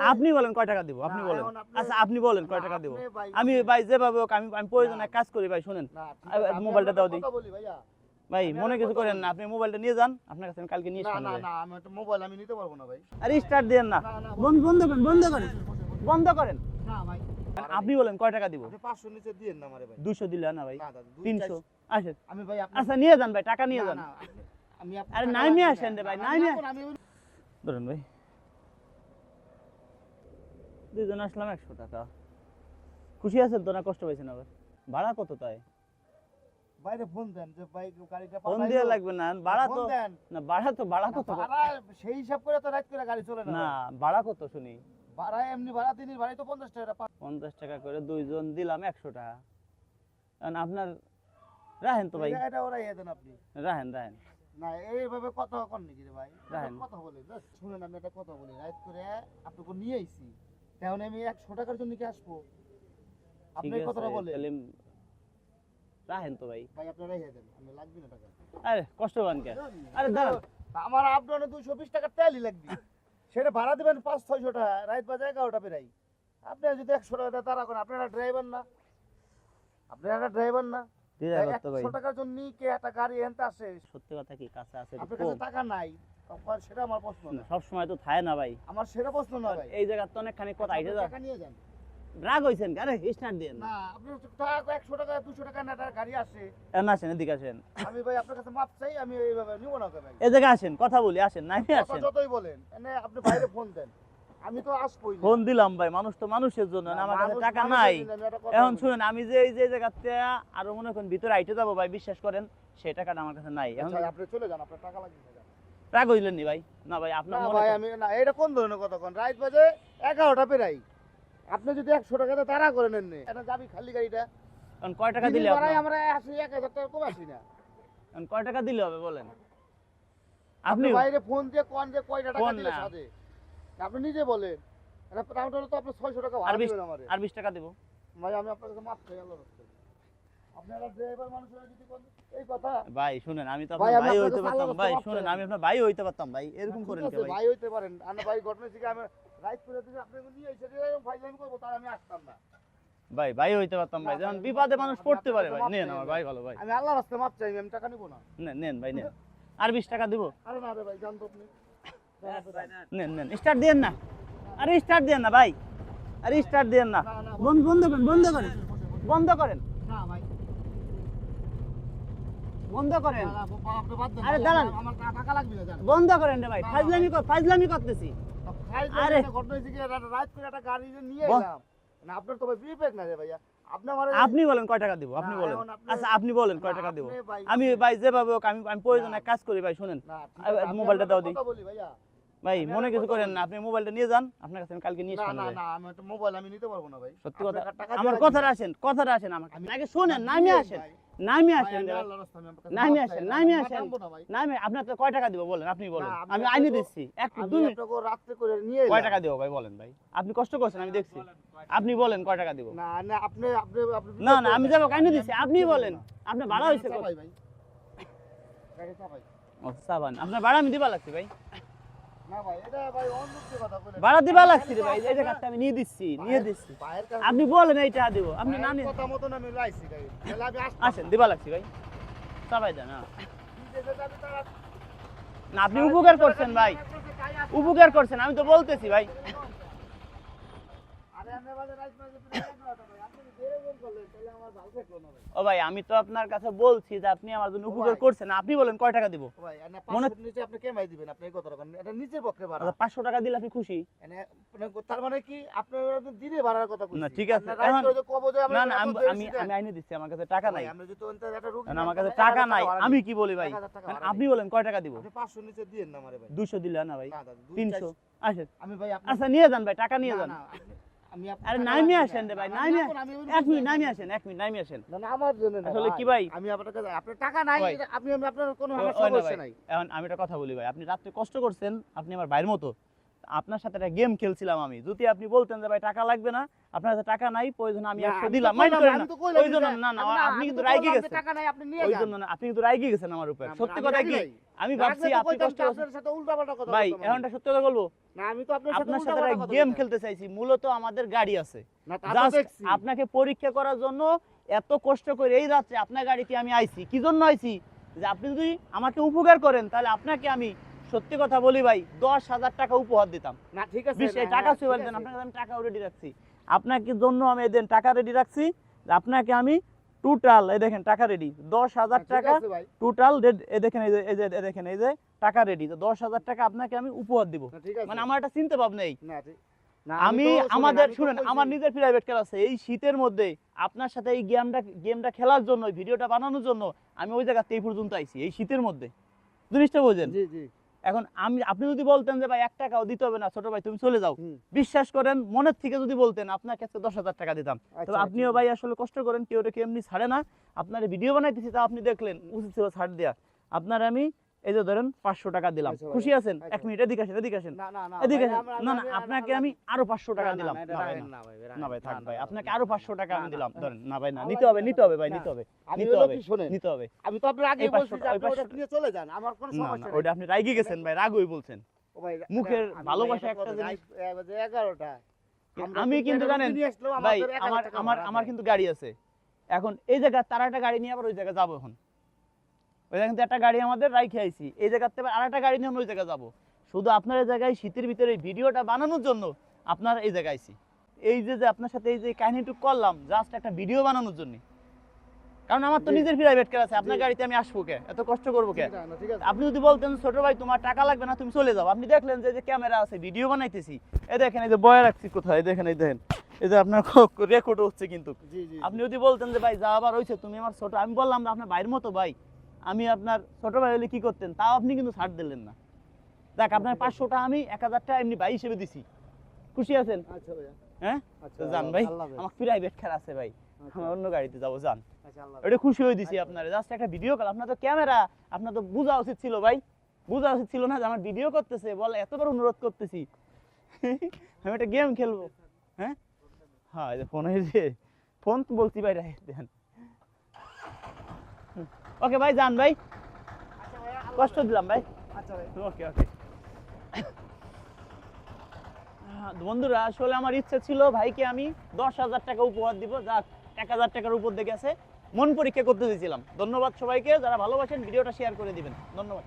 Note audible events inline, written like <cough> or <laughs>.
আপনি বলেন। কয় টাকা দিব? আপনি বলেন। আপনি- আচ্ছা আপনি বলেন কয় টাকা দিব? আমি ভাই যেভাবে হোক আমি আমি প্রয়োজনে কাজ করি ভাই শুনেন। আপনি মোবাইলটা দাও দিই। ভাই মনে কিছু করেন না আপনি মোবাইলটা নিয়ে যান আপনার কাছে আমি কালকে নিয়ে আসব না, না, আমি একটা মোবাইল আমি নিতে পারব না ভাই। আরে স্টার্ট দেন না। বন্ধ বন্ধ করেন বন্ধ করেন। বন্ধ করেন। না ভাই। আপনি বলেন কয় টাকা দিব? 500 নিচে দিয়েন না আমারে ভাই। দুশো দিলে না ভাই। না, দাদা, দুই তিনশো। চারশো। আসেন। আমি ভাই আপনার- আচ্ছা নিয়ে যান ভাই টাকা নিয়ে যান। আমি আরে নামিয়ে লাগবে আসেন। রে ভাই, না, নামিয়ে এখন আমি ওই- ধরেন ভাই। দুজন আসলাম একশো টাকা। খুশি আছেন তো না কষ্ট পাইছেন আবার? ভাড়া কত তাই? বাইরে ফোন দেন যে ভাই গাড়িটা ফোন দিয়ে লাগবে না। ভাড়া তো না ভাড়া তো ভাড়া কত? ভাড়া সেই হিসাব করে তো রাত করে গাড়ি চলে না না ভাড়া কত শুনি? ভাড়া এমনি ভাড়া দিনের ভাড়াই তো 50 টাকা পা- পঞ্চাশ টাকা করে দুইজন দিলাম একশো টাকা। কারণ আপনার রাহেন তো ভাই। এটা- ওরাই দেন আপনি। রাহেন রাহেন না এইভাবে কথা কন নাকি রে ভাই? রাখেন। কথা বলি শুনেন আমি একটা কথা বলি। রাত করে আপনাকে নিয়ে আইছি। তাহলে আমি একশো টাকার জন্য কি আসব? আপনি এই কথাটা বলে তাহলে রাহেন তো ভাই। ভাই আপনারা রেখে দেন আমি লাগবে না টাকা। আরে কষ্ট পান কে? আরে দাঁড়ান আমার আপনার দুশো বিশ টাকা তেলই লাগবে। সেটা ভাড়া দেবেন পাঁচ ছয়শো টাকা রাত বাজে এগারোটা বেরাই আপনি যদি একশো টাকা দিয়ে তারা করেন। আপনারা ড্রাইভার না। আপনারা ড্রাইভার না। একশো টাকার জন্য কে একটা গাড়ি এনতে আসে? সত্যি কথা কি কাছে আছে আপনার কাছে টাকা নাই। সেটা আমার প্রশ্ন না। সব সময় তো থায় না ভাই। আমার সেটা প্রশ্ন না ভাই। এই জায়গা তো অনেকখানি কথা আইসে যা নিয়ে যান। রাগ হইছেন আরে স্টার্ট দেন। না আপনি টাকা একশো টাকা দুশো টাকা না একটা গাড়ি আসে। এখন আসেন? এদিকে আসেন। আমি ভাই আপনার কাছে মাপ চাই আমি এইভাবে নিব না ভাই। এই জায়গায় আসেন কথা বলি আসেন যতই বলেন এনে আপনি বাইরে ফোন দেন। আমি তো আসবই ফোন দিলাম ভাই মানুষ তো মানুষের জন্য না, না, আমার কাছে টাকা নাই। এখন শুনেন আমি যে এই যে জায়গাতে আরও মনে করেন ভিতরে আইতে যাব ভাই বিশ্বাস করেন সেই টাকাটা আমার কাছে নাই। এখন আচ্ছা, আপনি চলে যান আপনার টাকা লাগবে। না। রাগ হইলেন নি ভাই? না ভাই আপনার না ভাই আমি না এটা কোন ধরনের কথা কোন? রাত বাজে এগারোটা পেরাই আপনি যদি একশো টাকাতে তারা করে নেন এটা যাবি খালি গাড়িটা? এখন কয় টাকা দিলে? আমরা আসি এক হাজার টাকা কম আসি না। এখন কয় টাকা দিলে হবে বলেন? আপনি বাইরে ফোন দিয়ে কোন যে কয়টা টাকা দিলে সাথে আপনি নিজে বলেন। এটা তাহলে তো আপনি ছয়শো টাকা আর বিশ টাকা দিব। ভাই আমি আপনার কাছে মাপ আল্লাহর রাস্তায় আপনারা ড্রাইভার মানুষরা যদি এই কথা। ভাই শুনেন আমি তো আপনার ভাই হইতে পারতাম ভাই শুনেন আমি আপনার ভাই হইতে পারতাম ভাই এরকম করেন কে ভাই। ভাই হইতে পারেন। আমরা ভাই ঘটনা থেকে আমি রাইট করে দিলে আপনাকে নিয়ে এসে দিয়ে ফাইলাম করব তার আমি আসতাম না। ভাই ভাই হইতে পারতাম ভাই যখন বিপদে মানুষ পড়তে পারে ভাই। নেন আমার ভাই। ভালো ভাই। আমি আল্লাহর রাস্তায় মাপ চাই আমি টাকা নিবো না। নেন নেন ভাই নেন। আর বিশ টাকা দিব। আরে না রে ভাই জানতো আপনি। নেন নেন স্টার্ট দেন না। আরে স্টার্ট দেন না ভাই। আরে স্টার্ট দেন না, বন্ধ বন্ধ করেন বন্ধ করেন বন্ধ করেন। না ভাই। বন্ধ করেন। আরে দাঁড়ান। বন্ধ করেন রে ভাই ফাজলামি কর ফাজলামি করতেছি। আরে। রাত করে একটা গাড়ি নিয়ে। এলাম। না আপনার তো ভাই না রে ভাইয়া। আপনি বলেন কয় টাকা দিব আপনি বলেন। আচ্ছা আপনি বলেন কয় টাকা দিব। আমি ভাই যেভাবে হোক আমি আমি প্রয়োজনে। কাজ করি ভাই শুনেন। মোবাইলটা দাও দিই। ভাই মনে কিছু করেন না আপনি মোবাইলটা নিয়ে যান আপনার কাছে আমি কালকে নিয়ে আসব না না আমি মোবাইল আমি নিতে পারব না ভাই। সত্যি কথা আমার কথাটা আসেন কথাটা আসেন আমার আমি- আগে শুনেন নামি আসেন। নামি আসেন নামি আসেন, নামি আসেন। নামি তো কয় টাকা দিব বলেন? আপনি বলেন। আমি আইনি দিচ্ছি। একটু দুই রাত্রে করে নিয়ে কয় টাকা দিব ভাই বলেন ভাই? আপনি কষ্ট করছেন আমি দেখছি। আপনি বলেন কয় টাকা দিব? না না আপনি আপনি আপনি না না আমি যাব কাইনি দিচ্ছি। আপনি বলেন। আপনার ভাড়া হয়েছে? ভাই। আপনার ভাড়া আমি দিবা লাগছে ভাই। ভাড়া দিবা লাগছে রে ভাই এই আমি নিয়ে দিচ্ছি নিয়ে দিচ্ছি। আপনি বলেন এই টাকা দিব। আপনি না কথা মতন আমি লাইছি আসেন দিবা লাগছে ভাই। সবাই দেন হ্যাঁ। না আপনি উপকার করছেন ভাই। উপকার করছেন আমি তো বলতেছি ভাই। আরে আমি বাজে রাইস মাঝে ও ভাই আমি তো আপনার কাছে বলছি যে আপনি আমার জন্য উপকার করছেন। আপনি বলেন কয় টাকা দিব? মনে- নিচে আপনি কেমাই দিবেন, আপনি এই কথাটা এটা নিচের পক্ষে ভাড়া। আচ্ছা, টাকা দিলে আপনি খুশি? তার মানে কি? আপনার দিনে ভাড়ার কথা না, ঠিক আছে। আমি না না আমি আমি আইনে দিচ্ছি আমার কাছে টাকা নাই। আমরা যদি অন্তত একটা রুগী কারণ আমার কাছে টাকা নাই। আমি কি বলি ভাই? 1000 টাকা কারণ ভাড়া আপনি বলেন কয় টাকা দিব? আপনি 500 নিচে দিয়েন না আমারে ভাই। দুশো দিলে না ভাই। না দাদা, তিনশো। চারশো। আসেন। আমি ভাই আচ্ছা নিয়ে যান ভাই টাকা নিয়ে যান। আপনার আরে নামি আসেন রে ভাই নামি না, আমি ওই এক মিনিট নামি আসেন এক মিনিট নামি আসেন। না, না, আমার জন্য আসলে কি ভাই? আমি আপনার কাছে আপনার টাকা নাই আপনি আপনার কোনো ও- আমার ওই না সমস্যা নাই। এখন আমি একটা কথা বলি ভাই আপনি রাত্রে কষ্ট করছেন আপনি আমার ভাইয়ের মতো। আপনার সাথে একটা গেম খেলছিলাম আমি। যদি আপনি বলতেন যে ভাই টাকা লাগবে না আপনার কাছে টাকা নাই প্রয়োজন আমি না, একশো আমি তো দিলাম। মাইন্ড করেন না। ওই জন্য না আপনি কিন্তু তো রাইগে গেছেন। টাকা নাই আপনি নিয়ে ওই জন্য না আপনি কিন্তু রাইগে গেছেন আমার উপর। সত্যি কথা কি। আমি ভাবছি আপনি কষ্ট আপনার সাথে উল্টাপাল্টা কথা ভাই আমি। সত্য কথা বলব? না আমি তো আপনার সাথে আপনার সাথে গেম খেলতে চাইছি মূলত আমাদের গাড়ি আছে। আপনাকে পরীক্ষা করার জন্য এত কষ্ট করে এই রাত্রে আপনার গাড়িতে আমি আইছি। কি জন্য আইছি? যে আপনি যদি আমাকে উপকার করেন তাহলে আপনাকে আমি সত্যি কথা বলি ভাই দশ হাজার টাকা উপহার দিতাম। না ঠিক আছে টাকা দেন আপনাকে আমি টাকাও রেডি রাখছি। আপনাকে জন্য আমি এদিন টাকা রেডি রাখছি। আপনাকে আমি টোটাল এই দেখেন টাকা রেডি দশ হাজার টাকা টোটাল এই দেখেন এই যে এই যে দেখেন এই যে টাকা রেডি তো দশ হাজার টাকা আপনাকে আমি উপহার দিব। আছে। মানে আমার একটা চিনতে ভাব নেই। আমি আমাদের শুনেন আমার নিজের প্রাইভেট খেলা আছে। এই শীতের মধ্যে আপনার সাথে এই গেমটা গেমটা খেলার জন্য ভিডিওটা বানানোর জন্য আমি ওই জায়গাতে এই পর্যন্ত আইছি এই শীতের মধ্যে। জিনিসটা বোঝেন? জি জি। এখন আমি আপনি যদি বলতেন যে ভাই এক টাকাও দিতে হবে না ছোট ভাই তুমি চলে যাও। বিশ্বাস করেন মনের থেকে যদি বলতেন আপনাকে আজকে দশ হাজার টাকা দিতাম। তবে আচ্ছা, আপনিও ভাই আসলে কষ্ট করেন কেউ এটা এমনি ছাড়ে না। আপনার ভিডিও বানাইতেছি তা আপনি দেখলেন উচিত ছিল ছাড় দেওয়া আপনার আমি এই যে ধরেন পাঁচশো টাকা দিলাম। আচ্ছা খুশি আছেন? আচ্ছা। এক মিনিট এদিকে আসেন এদিকে আসেন। এদিকে আসেন। না না আপনাকে আমি- আরও পাঁচশো টাকা দিলাম। না, ভাই থাক ভাই আপনাকে আরও পাঁচশো টাকা আমি দিলাম। ধরেন না ভাই না নিতে হবে নিতে হবে ভাই নিতে হবে নিতে হবে নিতে হবে। আমি তো আপনার আগে বলছি আপনি চলে যান আমার কোনো না না ওটা আপনি রাগি গেছেন ভাই রাগই বলছেন। মুখের ভালোবাসা একটা জিনিস- রাত, এ, বাজে এগারোটা। আমরা আমি কিন্তু জানেন ভাই আমার আমার আমার কিন্তু গাড়ি আছে। এখন এই জায়গা তার একটা গাড়ি নিয়ে আবার ওই জায়গায় যাব এখন ওই জায়গা থেকে একটা গাড়ি আমাদের রাইখে আইছি। এই জায়গার থেকে আর একটা গাড়ি নিয়ে আমরা ওই জায়গায় যাব। শুধু আপনার এই জায়গায় শীতের ভিতরে ভিডিওটা বানানোর জন্য আপনার এই জায়গায় আইছি। এই যে যে আপনার সাথে এই যে কাহিনীটুকু করলাম জাস্ট একটা ভিডিও বানানোর জন্য। কারণ আমার তো নিজের প্রাইভেট কার আছে আপনার গাড়িতে আমি আসব কে? এত কষ্ট করব কে। আপনি যদি বলতেন ছোট ভাই তোমার টাকা লাগবে না তুমি চলে যাও। আপনি দেখলেন যে এই যে ক্যামেরা আছে ভিডিও বানাইতেছি। এই দেখেন এই যে বয়া রাখছি কোথায়? দেখেন এই দেখেন। এই যে আপনার <laughs> রেকর্ড হচ্ছে কিন্তু। আপনি যদি বলতেন যে ভাই যা আবার হয়েছে তুমি আমার ছোট আমি বললাম যে আপনার ভাইয়ের মতো ভাই। আমি আপনার ছোট ভাই হলে কি করতেন? তাও আপনি কিন্তু ছাড় দিলেন না। দেখ আপনার পাঁচশোটা আমি এক হাজার টাকা এমনি ভাই হিসেবে দিছি। খুশি আছেন? আচ্ছা হ্যাঁ? আচ্ছা, যান ভাই আমার প্রাইভেট খেলা আছে ভাই। আচ্ছা, আমি অন্য গাড়িতে যাব যান। আচ্ছা, এটা খুশি হয়ে দিছি আচ্ছা। আপনার। জাস্ট একটা ভিডিও কল আপনার তো ক্যামেরা আপনার তো বোঝা উচিত ছিল ভাই। বোঝা উচিত ছিল না যে আমার ভিডিও করতেছে। বলে এতবার অনুরোধ করতেছি। <laughs> আমি একটা গেম খেলব। হ্যাঁ? হ্যাঁ এই যে ফোন হয়েছে ফোন বলছি ভাই রাখে দেন। ওকে ভাই যান ভাই কষ্ট দিলাম ভাই আচ্ছা ভাই ওকে ওকে বন্ধুরা আসলে আমার ইচ্ছে ছিল ভাইকে আমি দশ হাজার টাকা উপহার দিব যা এক হাজার টাকার উপর দেখে আছে মন পরীক্ষা করতে দিয়েছিলাম। ধন্যবাদ সবাইকে যারা ভালোবাসেন ভিডিওটা শেয়ার করে দিবেন। ধন্যবাদ।